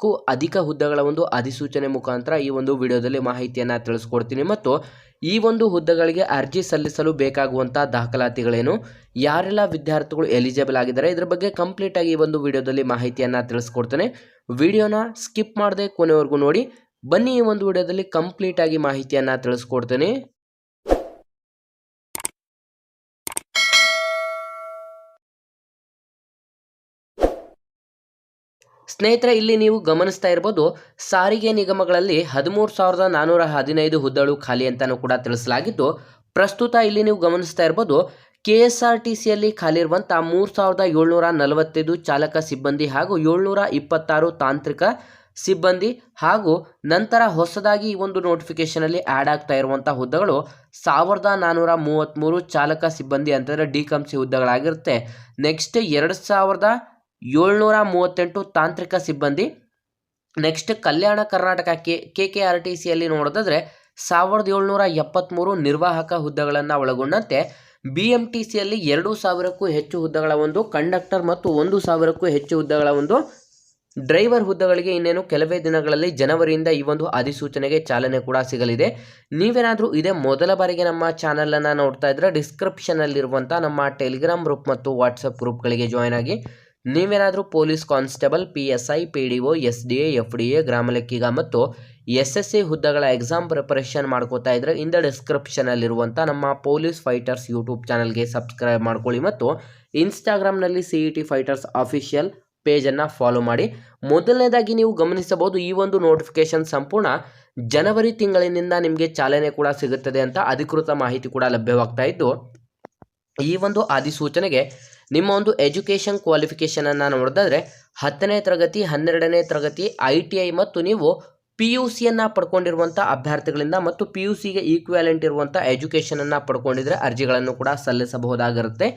ಸಾವಿರಕ್ಕೂ ಅಧಿಕ ಹುದ್ದೆಗಳ ಒಂದು ಅಧಿಸೂಚನೆ ಮುಖಾಂತರ ಈ ಒಂದು ವಿಡಿಯೋದಲ್ಲಿ ಮಾಹಿತಿಯನ್ನು ತಿಳಿಸ್ಕೊಡ್ತೀನಿ. ಮತ್ತು ಈ ಒಂದು ಹುದ್ದೆಗಳಿಗೆ ಅರ್ಜಿ ಸಲ್ಲಿಸಲು ಬೇಕಾಗುವಂಥ ದಾಖಲಾತಿಗಳೇನು? ಯಾರೆಲ್ಲ ವಿದ್ಯಾರ್ಥಿಗಳು ಎಲಿಜಿಬಲ್ ಆಗಿದ್ದಾರೆ? ಇದರ ಬಗ್ಗೆ ಕಂಪ್ಲೀಟ್ ಆಗಿ ಈ ಒಂದು ವಿಡಿಯೋದಲ್ಲಿ ಮಾಹಿತಿಯನ್ನು ತಿಳಿಸ್ಕೊಡ್ತೇನೆ. ವಿಡಿಯೋನ ಸ್ಕಿಪ್ ಮಾಡದೆ ಕೊನೆವರೆಗೂ ನೋಡಿ. ಬನ್ನಿ ಈ ಒಂದು ವಿಡಿಯೋದಲ್ಲಿ ಕಂಪ್ಲೀಟ್ ಆಗಿ ಮಾಹಿತಿಯನ್ನು ತಿಳಿಸ್ಕೊಡ್ತೇನೆ. ಸ್ನೇಹಿತರೆ, ಇಲ್ಲಿ ನೀವು ಗಮನಿಸ್ತಾ ಇರ್ಬೋದು, ಸಾರಿಗೆ ನಿಗಮಗಳಲ್ಲಿ ಹದಿಮೂರು ಸಾವಿರದ ನಾನ್ನೂರ ಹದಿನೈದು ಹುದ್ದೆಗಳು ಖಾಲಿ ಅಂತಲೂ ಕೂಡ ತಿಳಿಸಲಾಗಿದ್ದು, ಪ್ರಸ್ತುತ ಇಲ್ಲಿ ನೀವು ಗಮನಿಸ್ತಾ ಇರ್ಬೋದು, ಕೆ ಎಸ್ ಆರ್ ಟಿ ಸಿಯಲ್ಲಿ ಖಾಲಿ ಇರುವಂಥ ಮೂರು ಸಾವಿರದ ಏಳ್ನೂರ ನಲವತ್ತೈದು ಚಾಲಕ ಸಿಬ್ಬಂದಿ ಹಾಗೂ ಏಳ್ನೂರ ಇಪ್ಪತ್ತಾರು ತಾಂತ್ರಿಕ ಸಿಬ್ಬಂದಿ ಹಾಗೂ ನಂತರ ಹೊಸದಾಗಿ ಈ ಒಂದು ನೋಟಿಫಿಕೇಶನಲ್ಲಿ ಆ್ಯಡ್ ಆಗ್ತಾ ಇರುವಂಥ ಹುದ್ದೆಗಳು ಸಾವಿರದ ನಾನ್ನೂರ ಮೂವತ್ತ್ಮೂರು ಚಾಲಕ ಸಿಬ್ಬಂದಿ ಅಂತಂದರೆ ಡಿ ಕಂಸಿ ಹುದ್ದೆಗಳಾಗಿರುತ್ತೆ. ನೆಕ್ಸ್ಟ್ ಎರಡು ಸಾವಿರದ ಏಳ್ನೂರ ಮೂವತ್ತೆಂಟು ತಾಂತ್ರಿಕ ಸಿಬ್ಬಂದಿ. Next Kalyana Karnataka K K R T T ಸಿಯಲ್ಲಿ ನೋಡೋದಾದರೆ ಸಾವಿರದ ಏಳ್ನೂರ ಎಪ್ಪತ್ತ್ಮೂರು ನಿರ್ವಾಹಕ ಹುದ್ದೆಗಳನ್ನು ಒಳಗೊಂಡಂತೆ ಬಿ ಎಂ ಟಿ ಸಿಯಲ್ಲಿ ಎರಡು ಸಾವಿರಕ್ಕೂ ಹೆಚ್ಚು ಹುದ್ದೆಗಳ ಒಂದು, ಕಂಡಕ್ಟರ್ ಮತ್ತು ಒಂದು ಸಾವಿರಕ್ಕೂ ಹೆಚ್ಚು ಹುದ್ದೆಗಳ ಒಂದು ಡ್ರೈವರ್ ಹುದ್ದೆಗಳಿಗೆ ಇನ್ನೇನು ಕೆಲವೇ ದಿನಗಳಲ್ಲಿ ಜನವರಿಯಿಂದ ಈ ಒಂದು ಅಧಿಸೂಚನೆಗೆ ಚಾಲನೆ ಕೂಡ ಸಿಗಲಿದೆ. ನೀವೇನಾದರೂ ಇದೇ ಮೊದಲ ಬಾರಿಗೆ ನಮ್ಮ ಚಾನಲನ್ನು ನೋಡ್ತಾ ಇದ್ದರೆ ಡಿಸ್ಕ್ರಿಪ್ಷನಲ್ಲಿರುವಂಥ ನಮ್ಮ ಟೆಲಿಗ್ರಾಮ್ ಗ್ರೂಪ್ ಮತ್ತು ವಾಟ್ಸಪ್ ಗ್ರೂಪ್ಗಳಿಗೆ ಜಾಯ್ನ್ ಆಗಿ ನೀವೇನಾದರೂ police constable, P S I, P D O, S D A, F D A ಗ್ರಾಮ ಲೆಕ್ಕಿಗ ಮತ್ತು ಎಸ್ ಎಸ್ ಸಿ ಹುದ್ದೆಗಳ ಎಕ್ಸಾಮ್ ಪ್ರಿಪರೇಷನ್ ಮಾಡ್ಕೋತಾ ಇದ್ದರೆ ಇಂದ ಡಿಸ್ಕ್ರಿಪ್ಷನಲ್ಲಿರುವಂಥ ನಮ್ಮ ಪೊಲೀಸ್ ಫೈಟರ್ಸ್ ಯೂಟ್ಯೂಬ್ ಚಾನಲ್ಗೆ ಸಬ್ಸ್ಕ್ರೈಬ್ ಮಾಡ್ಕೊಳ್ಳಿ ಮತ್ತು ಇನ್ಸ್ಟಾಗ್ರಾಮ್ನಲ್ಲಿ C E T fighters official ಪೇಜನ್ನು follow ಮಾಡಿ. ಮೊದಲನೇದಾಗಿ ನೀವು ಗಮನಿಸಬಹುದು ಈ ಒಂದು ನೋಟಿಫಿಕೇಶನ್ ಸಂಪೂರ್ಣ ಜನವರಿ ತಿಂಗಳಿನಿಂದ ನಿಮಗೆ ಚಾಲನೆ ಕೂಡ ಸಿಗುತ್ತದೆ ಅಂತ ಅಧಿಕೃತ ಮಾಹಿತಿ ಕೂಡ ಲಭ್ಯವಾಗ್ತಾ ಇದ್ದು, ಈ ಒಂದು ಅಧಿಸೂಚನೆಗೆ ನಿಮ್ಮ ಒಂದು ಎಜುಕೇಷನ್ ಕ್ವಾಲಿಫಿಕೇಷನನ್ನು ನೋಡಿದ್ರೆ ಹತ್ತನೇ ತರಗತಿ, ಹನ್ನೆರಡನೇ ತರಗತಿ, ಐ ಟಿ ಐ ಮತ್ತು ನೀವು ಪಿ ಯು ಸಿಯನ್ನು ಪಡ್ಕೊಂಡಿರುವಂಥ ಅಭ್ಯರ್ಥಿಗಳಿಂದ ಮತ್ತು ಪಿ ಯು ಸಿಗೆ ಈಕ್ವ್ಯಾಲೆಂಟ್ ಇರುವಂಥ ಎಜುಕೇಷನನ್ನು ಪಡ್ಕೊಂಡಿದ್ರೆ ಅರ್ಜಿಗಳನ್ನು ಕೂಡ ಸಲ್ಲಿಸಬಹುದಾಗಿರುತ್ತೆ.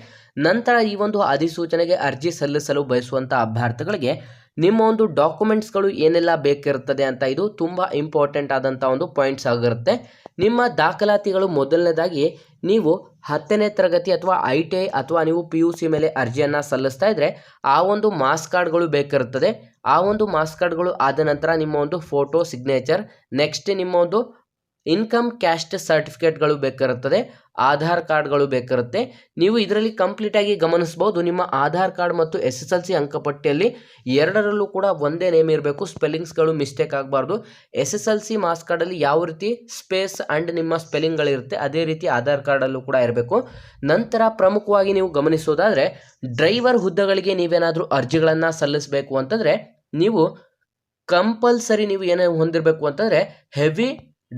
ನಂತರ ಈ ಒಂದು ಅಧಿಸೂಚನೆಗೆ ಅರ್ಜಿ ಸಲ್ಲಿಸಲು ಬಯಸುವಂಥ ಅಭ್ಯರ್ಥಿಗಳಿಗೆ ನಿಮ್ಮ ಒಂದು ಡಾಕ್ಯುಮೆಂಟ್ಸ್ಗಳು ಏನೆಲ್ಲ ಬೇಕಿರುತ್ತದೆ ಅಂತ ಇದು ತುಂಬ ಇಂಪಾರ್ಟೆಂಟ್ ಆದಂಥ ಒಂದು ಪಾಯಿಂಟ್ಸ್ ಆಗಿರುತ್ತೆ. ನಿಮ್ಮ ದಾಖಲಾತಿಗಳು ಮೊದಲನೇದಾಗಿ ನೀವು ಹತ್ತನೇ ತರಗತಿ ಅಥವಾ ಐ ಟಿ ಐ ಅಥವಾ ನೀವು ಪಿ ಯು ಸಿ ಮೇಲೆ ಅರ್ಜಿಯನ್ನು ಸಲ್ಲಿಸ್ತಾ ಇದ್ದರೆ ಆ ಒಂದು ಮಾಸ್ ಕಾರ್ಡ್ಗಳು ಬೇಕಿರುತ್ತದೆ ಆ ಒಂದು ಮಾಸ್ ಕಾರ್ಡ್ಗಳು ಆದ ನಂತರ ನಿಮ್ಮ ಒಂದು ಫೋಟೋ, ಸಿಗ್ನೇಚರ್, ನೆಕ್ಸ್ಟ್ ನಿಮ್ಮ ಒಂದು ಇನ್ಕಮ್ ಕ್ಯಾಸ್ಟ್ ಸರ್ಟಿಫಿಕೇಟ್ಗಳು ಬೇಕಿರುತ್ತದೆ, ಆಧಾರ್ ಕಾರ್ಡ್ಗಳು ಬೇಕಿರುತ್ತೆ. ನೀವು ಇದರಲ್ಲಿ ಕಂಪ್ಲೀಟಾಗಿ ಗಮನಿಸ್ಬೋದು. ನಿಮ್ಮ ಆಧಾರ್ ಕಾರ್ಡ್ ಮತ್ತು ಎಸ್ ಎಸ್ ಎಲ್ ಸಿ ಅಂಕಪಟ್ಟಿಯಲ್ಲಿ ಎರಡರಲ್ಲೂ ಕೂಡ ಒಂದೇ ನೇಮ್ ಇರಬೇಕು. ಸ್ಪೆಲ್ಲಿಂಗ್ಸ್ಗಳು ಮಿಸ್ಟೇಕ್ ಆಗಬಾರ್ದು. S S L C marks ಕಾರ್ಡಲ್ಲಿ ಯಾವ ರೀತಿ ಸ್ಪೇಸ್ ಆ್ಯಂಡ್ ನಿಮ್ಮ ಸ್ಪೆಲ್ಲಿಂಗ್ಗಳಿರುತ್ತೆ, ಅದೇ ರೀತಿ ಆಧಾರ್ ಕಾರ್ಡಲ್ಲೂ ಕೂಡ ಇರಬೇಕು. ನಂತರ ಪ್ರಮುಖವಾಗಿ ನೀವು ಗಮನಿಸೋದಾದರೆ, ಡ್ರೈವರ್ ಹುದ್ದೆಗಳಿಗೆ ನೀವೇನಾದರೂ ಅರ್ಜಿಗಳನ್ನು ಸಲ್ಲಿಸಬೇಕು ಅಂತಂದರೆ, ನೀವು ಕಂಪಲ್ಸರಿ ನೀವು ಏನೇ ಹೊಂದಿರಬೇಕು ಅಂತಂದರೆ, ಹೆವಿ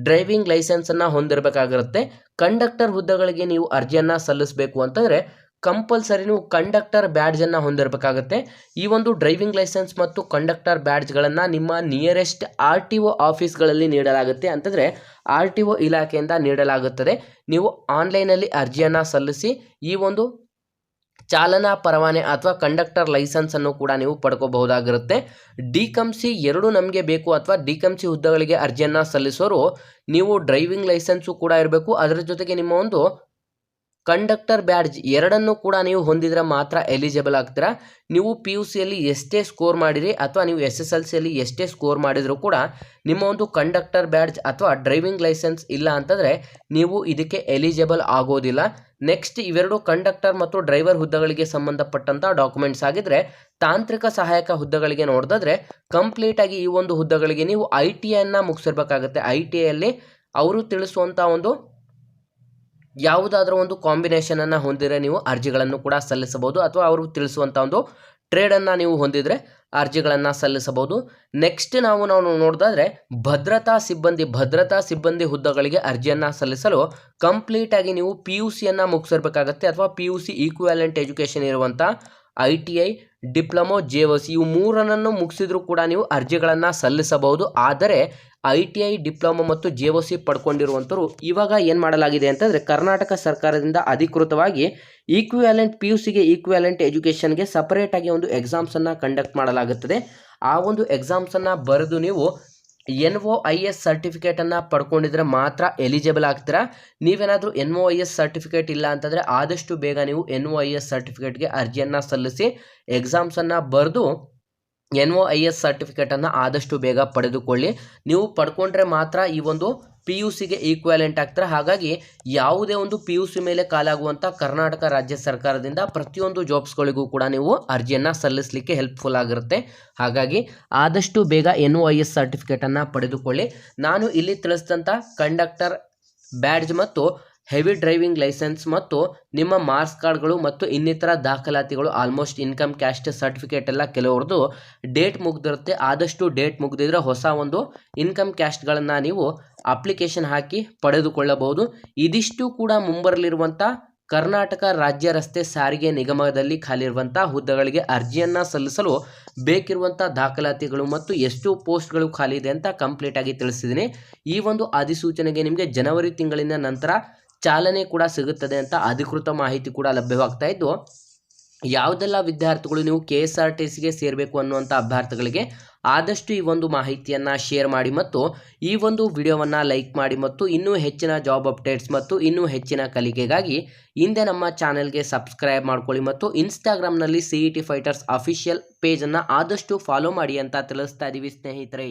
ಡ್ರೈವಿಂಗ್ ಲೈಸೆನ್ಸನ್ನು ಹೊಂದಿರಬೇಕಾಗಿರುತ್ತೆ. ಕಂಡಕ್ಟರ್ ಹುದ್ದೆಗಳಿಗೆ ನೀವು ಅರ್ಜಿಯನ್ನು ಸಲ್ಲಿಸಬೇಕು ಅಂತಂದರೆ ಕಂಪಲ್ಸರಿ ನೀವು ಕಂಡಕ್ಟರ್ ಬ್ಯಾಡ್ಜನ್ನು ಹೊಂದಿರಬೇಕಾಗತ್ತೆ. ಈ ಒಂದು ಡ್ರೈವಿಂಗ್ ಲೈಸೆನ್ಸ್ ಮತ್ತು ಕಂಡಕ್ಟರ್ ಬ್ಯಾಡ್ಜ್ಗಳನ್ನು ನಿಮ್ಮ ನಿಯರೆಸ್ಟ್ ಆರ್ ಟಿ ಒ ಆಫೀಸ್ಗಳಲ್ಲಿ ನೀಡಲಾಗುತ್ತೆ ಅಂತಂದರೆ ಆರ್ ಟಿ ಒ ಇಲಾಖೆಯಿಂದ ನೀಡಲಾಗುತ್ತದೆ. ನೀವು ಆನ್ಲೈನಲ್ಲಿ ಅರ್ಜಿಯನ್ನು ಸಲ್ಲಿಸಿ ಈ ಒಂದು ಚಾಲನಾ ಪರವಾನೆ ಅಥವಾ ಕಂಡಕ್ಟರ್ ಲೈಸೆನ್ಸನ್ನು ಕೂಡ ನೀವು ಪಡ್ಕೋಬಹುದಾಗಿರುತ್ತೆ. ಡಿ ಸಿ ಎರಡು ನಮಗೆ ಬೇಕು ಅಥವಾ ಡಿ ಸಿ ಹುದ್ದೆಗಳಿಗೆ ಅರ್ಜಿಯನ್ನು ಸಲ್ಲಿಸೋರು ನೀವು ಡ್ರೈವಿಂಗ್ ಲೈಸೆನ್ಸು ಕೂಡ ಇರಬೇಕು. ಅದರ ಜೊತೆಗೆ ನಿಮ್ಮ ಒಂದು ಕಂಡಕ್ಟರ್ ಬ್ಯಾಡ್ಜ್ ಎರಡನ್ನೂ ಕೂಡ ನೀವು ಹೊಂದಿದ್ರೆ ಮಾತ್ರ ಎಲಿಜಿಬಲ್ ಆಗ್ತೀರಾ. ನೀವು ಪಿ ಯು ಸಿಯಲ್ಲಿ ಎಷ್ಟೇ ಸ್ಕೋರ್ ಮಾಡಿರಿ ಅಥವಾ ನೀವು ಎಸ್ ಎಸ್ ಎಲ್ ಸಿಯಲ್ಲಿ ಎಷ್ಟೇ ಸ್ಕೋರ್ ಮಾಡಿದರೂ ಕೂಡ ನಿಮ್ಮ ಒಂದು ಕಂಡಕ್ಟರ್ ಬ್ಯಾಡ್ಜ್ ಅಥವಾ ಡ್ರೈವಿಂಗ್ ಲೈಸೆನ್ಸ್ ಇಲ್ಲ ಅಂತಂದರೆ ನೀವು ಇದಕ್ಕೆ ಎಲಿಜಿಬಲ್ ಆಗೋದಿಲ್ಲ. ನೆಕ್ಸ್ಟ್ ಇವೆರಡು ಕಂಡಕ್ಟರ್ ಮತ್ತು ಡ್ರೈವರ್ ಹುದ್ದೆಗಳಿಗೆ ಸಂಬಂಧಪಟ್ಟಂಥ ಡಾಕ್ಯುಮೆಂಟ್ಸ್ ಆಗಿದ್ದರೆ ತಾಂತ್ರಿಕ ಸಹಾಯಕ ಹುದ್ದೆಗಳಿಗೆ ನೋಡಿದ್ರೆ ಕಂಪ್ಲೀಟಾಗಿ ಈ ಒಂದು ಹುದ್ದೆಗಳಿಗೆ ನೀವು ಐ ಟಿ ಐಯನ್ನು ಮುಗಿಸಿರ್ಬೇಕಾಗುತ್ತೆ. ಐ ಟಿ ಐಯಲ್ಲಿ ಅವರು ತಿಳಿಸುವಂಥ ಒಂದು ಯಾವುದಾದ್ರೂ ಒಂದು ಕಾಂಬಿನೇಷನನ್ನು ಹೊಂದಿದರೆ ನೀವು ಅರ್ಜಿಗಳನ್ನು ಕೂಡ ಸಲ್ಲಿಸಬಹುದು ಅಥವಾ ಅವರು ತಿಳಿಸುವಂಥ ಒಂದು ಟ್ರೇಡನ್ನು ನೀವು ಹೊಂದಿದರೆ ಅರ್ಜಿಗಳನ್ನು ಸಲ್ಲಿಸಬಹುದು. ನೆಕ್ಸ್ಟ್ ನಾವು ನಾವು ನೋಡೋದಾದ್ರೆ ಭದ್ರತಾ ಸಿಬ್ಬಂದಿ ಭದ್ರತಾ ಸಿಬ್ಬಂದಿ ಹುದ್ದೆಗಳಿಗೆ ಅರ್ಜಿಯನ್ನು ಸಲ್ಲಿಸಲು ಕಂಪ್ಲೀಟಾಗಿ ನೀವು ಪಿ ಯು ಸಿಯನ್ನು ಮುಗಿಸಿರ್ಬೇಕಾಗತ್ತೆ ಅಥವಾ P U C equivalent education ಇರುವಂಥ I T I, diploma, J O C ಇವು ಮೂರನ್ನು ಮುಗಿಸಿದ್ರೂ ಕೂಡ ನೀವು ಅರ್ಜಿಗಳನ್ನು ಸಲ್ಲಿಸಬಹುದು. ಆದರೆ ಐ ಟಿ ಐ, ಡಿಪ್ಲೊಮೊ ಮತ್ತು ಜೆ ಒ ಸಿ ಪಡ್ಕೊಂಡಿರುವಂಥವ್ರು ಇವಾಗ ಏನು ಮಾಡಲಾಗಿದೆ ಅಂತಂದರೆ ಕರ್ನಾಟಕ ಸರ್ಕಾರದಿಂದ ಅಧಿಕೃತವಾಗಿ ಈಕ್ವಿವ್ಯಾಲೆಂಟ್ ಪಿ ಯು ಸಿಗೆ ಈಕ್ವಿವ್ಯಾಲೆಂಟ್ ಎಜುಕೇಷನ್ಗೆ ಸಪರೇಟಾಗಿ ಒಂದು ಎಕ್ಸಾಮ್ಸನ್ನು ಕಂಡಕ್ಟ್ ಮಾಡಲಾಗುತ್ತದೆ. ಆ ಒಂದು ಎಕ್ಸಾಮ್ಸನ್ನು ಬರೆದು ನೀವು ಎನ್ ಒ ಐ ಎಸ್ ಸರ್ಟಿಫಿಕೇಟನ್ನು ಪಡ್ಕೊಂಡಿದ್ರೆ ಮಾತ್ರ ಎಲಿಜಿಬಲ್ ಆಗ್ತೀರಾ? ನೀವೇನಾದರೂ N O I S certificate ಇಲ್ಲ ಅಂತಂದರೆ ಆದಷ್ಟು ಬೇಗ ನೀವು ಎನ್ ಒ ಐ ಎಸ್ ಸರ್ಟಿಫಿಕೇಟ್ಗೆ ಅರ್ಜಿಯನ್ನು ಸಲ್ಲಿಸಿ ಎಕ್ಸಾಮ್ಸನ್ನು ಬರೆದು ಎನ್ ಒ ಐ ಎಸ್ ಸರ್ಟಿಫಿಕೇಟನ್ನು ಆದಷ್ಟು ಬೇಗ ಪಡೆದುಕೊಳ್ಳಿ. ನೀವು ಪಡ್ಕೊಂಡ್ರೆ ಮಾತ್ರ ಈ ಒಂದು ಪಿ ಯು ಸಿಗೆ ಈಕ್ವಾಲೆಂಟ್ ಆಗ್ತಾರೆ. ಹಾಗಾಗಿ ಯಾವುದೇ ಒಂದು ಪಿ ಯು ಸಿ ಮೇಲೆ ಕಾಲಾಗುವಂಥ ಕರ್ನಾಟಕ ರಾಜ್ಯ ಸರ್ಕಾರದಿಂದ ಪ್ರತಿಯೊಂದು ಜಾಬ್ಸ್ಗಳಿಗೂ ಕೂಡ ನೀವು ಅರ್ಜಿಯನ್ನು ಸಲ್ಲಿಸಲಿಕ್ಕೆ ಹೆಲ್ಪ್ಫುಲ್ ಆಗಿರುತ್ತೆ. ಹಾಗಾಗಿ ಆದಷ್ಟು ಬೇಗ ಎನ್ ಒ ಐ ಎಸ್ ಸರ್ಟಿಫಿಕೇಟನ್ನು ಪಡೆದುಕೊಳ್ಳಿ. ನಾನು ಇಲ್ಲಿ ತಿಳಿಸಿದಂಥ ಕಂಡಕ್ಟರ್ ಬ್ಯಾಡ್ಜ್ ಮತ್ತು ಹೆವಿ ಡ್ರೈವಿಂಗ್ ಲೈಸೆನ್ಸ್ ಮತ್ತು ನಿಮ್ಮ ಮಾರ್ಕ್ಸ್ ಕಾರ್ಡ್ಗಳು ಮತ್ತು ಇನ್ನಿತರ ದಾಖಲಾತಿಗಳು ಆಲ್ಮೋಸ್ಟ್ ಇನ್ಕಮ್ ಕ್ಯಾಸ್ಟ್ ಸರ್ಟಿಫಿಕೇಟ್ ಎಲ್ಲ ಕೆಲವ್ರದ್ದು ಡೇಟ್ ಮುಗ್ದಿರುತ್ತೆ. ಆದಷ್ಟು ಡೇಟ್ ಮುಗ್ದಿದ್ರೆ ಹೊಸ ಒಂದು ಇನ್ಕಮ್ ಕ್ಯಾಸ್ಟ್ಗಳನ್ನು ನೀವು ಅಪ್ಲಿಕೇಶನ್ ಹಾಕಿ ಪಡೆದುಕೊಳ್ಳಬಹುದು. ಇದಿಷ್ಟು ಕೂಡ ಮುಂಬರಲಿರುವಂಥ ಕರ್ನಾಟಕ ರಾಜ್ಯ ರಸ್ತೆ ಸಾರಿಗೆ ನಿಗಮದಲ್ಲಿ ಖಾಲಿರುವಂಥ ಹುದ್ದೆಗಳಿಗೆ ಅರ್ಜಿಯನ್ನು ಸಲ್ಲಿಸಲು ಬೇಕಿರುವಂಥ ದಾಖಲಾತಿಗಳು ಮತ್ತು ಎಷ್ಟು ಪೋಸ್ಟ್ಗಳು ಖಾಲಿ ಇದೆ ಅಂತ ಕಂಪ್ಲೀಟಾಗಿ ತಿಳಿಸಿದ್ದೀನಿ. ಈ ಒಂದು ಅಧಿಸೂಚನೆಗೆ ನಿಮಗೆ ಜನವರಿ ತಿಂಗಳಿನ ನಂತರ ಚಾಲನೆ ಕೂಡ ಸಿಗುತ್ತದೆ ಅಂತ ಅಧಿಕೃತ ಮಾಹಿತಿ ಕೂಡ ಲಭ್ಯವಾಗ್ತಾ ಇದ್ದು, ಯಾವುದೆಲ್ಲ ವಿದ್ಯಾರ್ಥಿಗಳು ನೀವು ಕೆ ಎಸ್ ಆರ್ ಟಿ ಸಿಗೆ ಸೇರಬೇಕು ಅನ್ನುವಂಥ ಅಭ್ಯರ್ಥಿಗಳಿಗೆ ಆದಷ್ಟು ಈ ಒಂದು ಮಾಹಿತಿಯನ್ನು ಶೇರ್ ಮಾಡಿ ಮತ್ತು ಈ ಒಂದು ವಿಡಿಯೋವನ್ನು ಲೈಕ್ ಮಾಡಿ ಮತ್ತು ಇನ್ನೂ ಹೆಚ್ಚಿನ ಜಾಬ್ ಅಪ್ಡೇಟ್ಸ್ ಮತ್ತು ಇನ್ನೂ ಹೆಚ್ಚಿನ ಕಲಿಕೆಗಾಗಿ ಹಿಂದೆ ನಮ್ಮ ಚಾನೆಲ್ಗೆ ಸಬ್ಸ್ಕ್ರೈಬ್ ಮಾಡ್ಕೊಳ್ಳಿ ಮತ್ತು ಇನ್ಸ್ಟಾಗ್ರಾಮ್ನಲ್ಲಿ C E T fighters official ಪೇಜನ್ನು ಆದಷ್ಟು ಫಾಲೋ ಮಾಡಿ ಅಂತ ತಿಳಿಸ್ತಾ ಇದ್ದೀವಿ ಸ್ನೇಹಿತರೆ.